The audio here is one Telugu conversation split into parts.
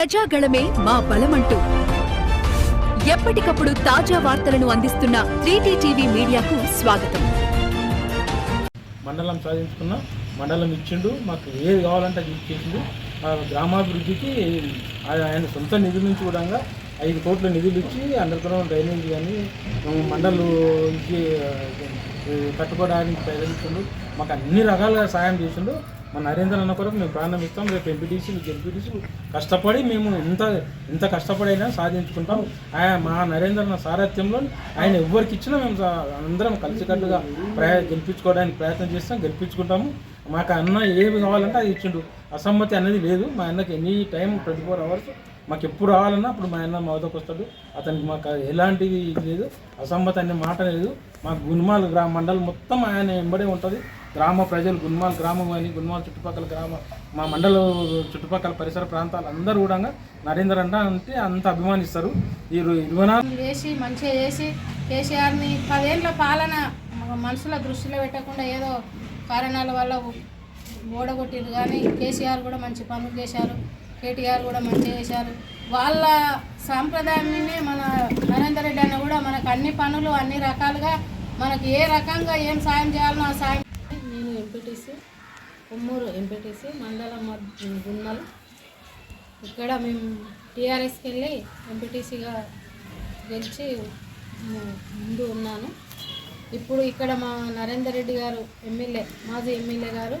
ప్రజాగళమే మా బలమంటూ. ఎప్పటికప్పుడు తాజా వార్తలను అందిస్తున్న త్రీటీ టీవీ మీడియాకు స్వాగతం. మండలం సాధించుకున్న మండలం ఇచ్చిండు మాకు ఏది కావాలంటే అది ఇచ్చేసిండు. మా గ్రామాభివృద్ధికి ఆయన ఆయన సొంత నిధుల నుంచి కూడా ఐదు కోట్ల నిధులు ఇచ్చి అండర్ డ్రైనేజ్ కానీ మండలు ఇచ్చి ఆ, కట్టుకోవడానికి మాకు అన్ని రకాలుగా సాయం చేసిండు. మా నరేంద్ర అన్న కొరకు మేము ప్రాణం ఇస్తాం. రేపు ఎంపీటీసీ ఎంపీటీసీ కష్టపడి మేము ఎంత ఎంత కష్టపడైనా సాధించుకుంటాం. ఆయన మా నరేంద్ర అన్న సారథ్యంలో ఆయన ఎవరికి ఇచ్చినా మేము అందరం కలిసికట్టుగా ప్రయా గెలిపించుకోవడానికి ప్రయత్నం చేస్తాం గెలిపించుకుంటాము. మాకు అన్న ఏమి కావాలంటే అది ఇచ్చిండు. అసమ్మతి అనేది లేదు. మా అన్నకి any time twenty four hours మాకు ఎప్పుడు రావాలన్నా అప్పుడు మా అన్న మా వద్దకు వస్తాడు. అతనికి మాకు ఎలాంటిది లేదు. అసమ్మతి అనే మాట లేదు. మా గునుమాల గ్రామ మండలం మొత్తం ఆయన వెంబడే ఉంటుంది. గ్రామ ప్రజలు గున్మాల్ గ్రామం కానీ గున్మాల్ చుట్టుపక్కల గ్రామ మా మండలం చుట్టుపక్కల పరిసర ప్రాంతాలు అందరూ కూడా నరేందర్ అంట అంటే అంత అభిమానిస్తారు. ఈ చేసి మంచిగా చేసి కేసీఆర్ని పదేళ్ళ పాలన మనుషుల దృష్టిలో పెట్టకుండా ఏదో కారణాల వల్ల ఓడగొట్టిరు కానీ కేసీఆర్ కూడా మంచి పనులు చేశారు. కేటీఆర్ కూడా మంచిగా చేశారు. వాళ్ళ సాంప్రదాయాన్ని మన నరేందర్ రెడ్డి అన్న కూడా మనకు అన్ని పనులు అన్ని రకాలుగా మనకి ఏ రకంగా ఏం సాయం చేయాలనో ఆ సాయం ఎంపీటీసీ కొమ్మూరు ఎంపీటీసీ మండలం మద్- గున్నల్ ఇక్కడ మేము టీఆర్ఎస్కి వెళ్ళి ఎంపీటీసీగా గెలిచి ముందు ఉన్నాను. ఇప్పుడు ఇక్కడ మా నరేందర్ రెడ్డి గారు ఎమ్మెల్యే మాజీ ఎమ్మెల్యే గారు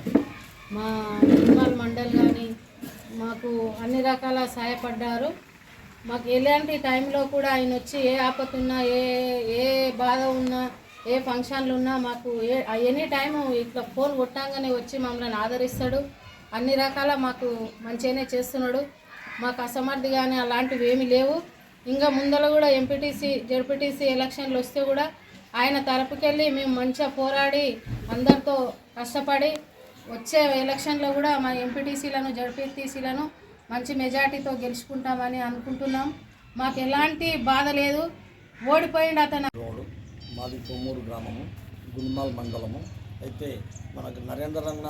మా నిర్మల్ మండల్ కానీ మాకు అన్ని రకాల సహాయపడ్డారు మాకు ఎలాంటి టైంలో కూడా ఆయన వచ్చి ఏ ఆపత్తి ఉన్నా ఏ ఏ బాధ ఉన్నా ఏ ఫంక్షన్లు ఉన్నా మాకు ఏ ఎనీ టైం ఇట్లా ఫోన్ కొట్టంగానే వచ్చి మమ్మల్ని ఆదరిస్తాడు. అన్ని రకాల మాకు మంచిగానే చేస్తున్నాడు. మాకు అసమర్థి కానీ అలాంటివి ఏమీ లేవు. ఇంకా ముందర కూడా ఎంపీటీసీ జడ్పీటీసీ ఎలక్షన్లు వస్తే కూడా ఆయన తరపుకెళ్ళి మేము మంచిగా పోరాడి అందరితో కష్టపడి వచ్చే ఎలక్షన్లో కూడా మా ఎంపీటీసీలను జడ్పీటీసీలను మంచి మెజార్టీతో గెలుచుకుంటామని అనుకుంటున్నాం. మాకు ఎలాంటి బాధ లేదు. ఓడిపోయిండు అతను. మాది కొమ్మూరు గ్రామము గుల్మాల్ మండలము. అయితే మనకు నరేంద్రన్న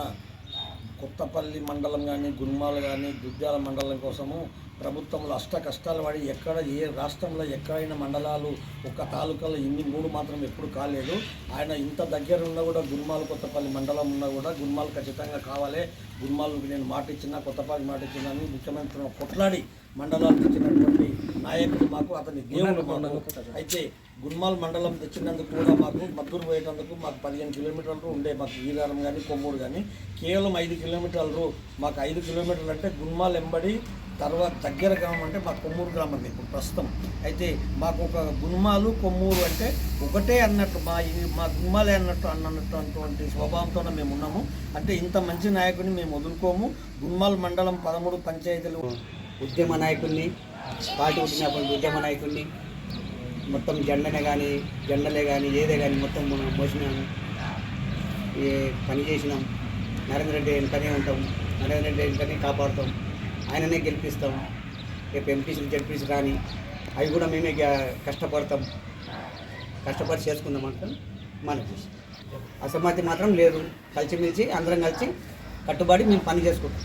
కొత్తపల్లి మండలం కానీ గుల్మాల్ కానీ దుద్యాల మండలం కోసము ప్రభుత్వంలో అష్ట కష్టాలు పడి ఎక్కడ ఏ రాష్ట్రంలో ఎక్కడైనా మండలాలు ఒక తాలూకాలో ఇన్ని మూడు మాత్రం ఎప్పుడు కాలేదు. ఆయన ఇంత దగ్గర ఉన్నా కూడా గుల్మాల్ కొత్తపల్లి మండలం ఉన్నా కూడా గుల్మాల్ ఖచ్చితంగా కావాలి. గుల్మాల్కి నేను మాట ఇచ్చిన కొత్తపల్లి మాట ఇచ్చిన అని ముఖ్యమంత్రి కొట్లాడి మండలాలకు ఇచ్చినటువంటి నాయకుడు మాకు అతని దేవుడు మాకు. అయితే గున్మాల్ మండలం తెచ్చినందుకు కూడా మాకు మద్దూరు పోయేటందుకు మాకు పదిహేను కిలోమీటర్లు ఉండే మాకు వీరారం కానీ కొమ్మూరు కానీ కేవలం ఐదు కిలో కిలోమీటర్లు మాకు ఐదు కిలోమీటర్లు అంటే గున్మాల్ ఎంబడి తర్వాత దగ్గర గ్రామం అంటే మా కొమ్మూరు గ్రామం ఇప్పుడు ప్రస్తుతం. అయితే మాకు ఒక గున్మాలు కొమ్మూరు అంటే ఒకటే అన్నట్టు మా ఇది- మా గున్మాలే అన్నట్టు అన్నటువంటి స్వభావంతోనే మేము ఉన్నాము. అంటే ఇంత మంచి నాయకుడిని మేము వదులుకోము. గున్మాల్ మండలం పదమూడు పంచాయతీలు ఉద్యమ నాయకుడిని పార్టీ పుట్టినప్పుడు ఉద్యమ నాయకుడిని మొత్తం జెండనే కానీ జెండలే కానీ ఏదే కానీ మొత్తం మనం మోసినాము. పని చేసినాం నరేంద్ర రెడ్డి వెంటనే ఉంటాం నరేంద్ర రెడ్డి వెంటనే కాపాడుతాం ఆయననే గెలిపిస్తాం. రేపు ఎంపీసీలు జడ్పీసీ కానీ అవి కూడా మేమే కష్టపడతాం. కష్టపడి చేసుకుందాం అంటాం మనకు అసమ్మతి మాత్రం లేదు. కలిసిమెలిసి అందరం కలిసి కట్టుబడి మేము పని చేసుకుంటాం.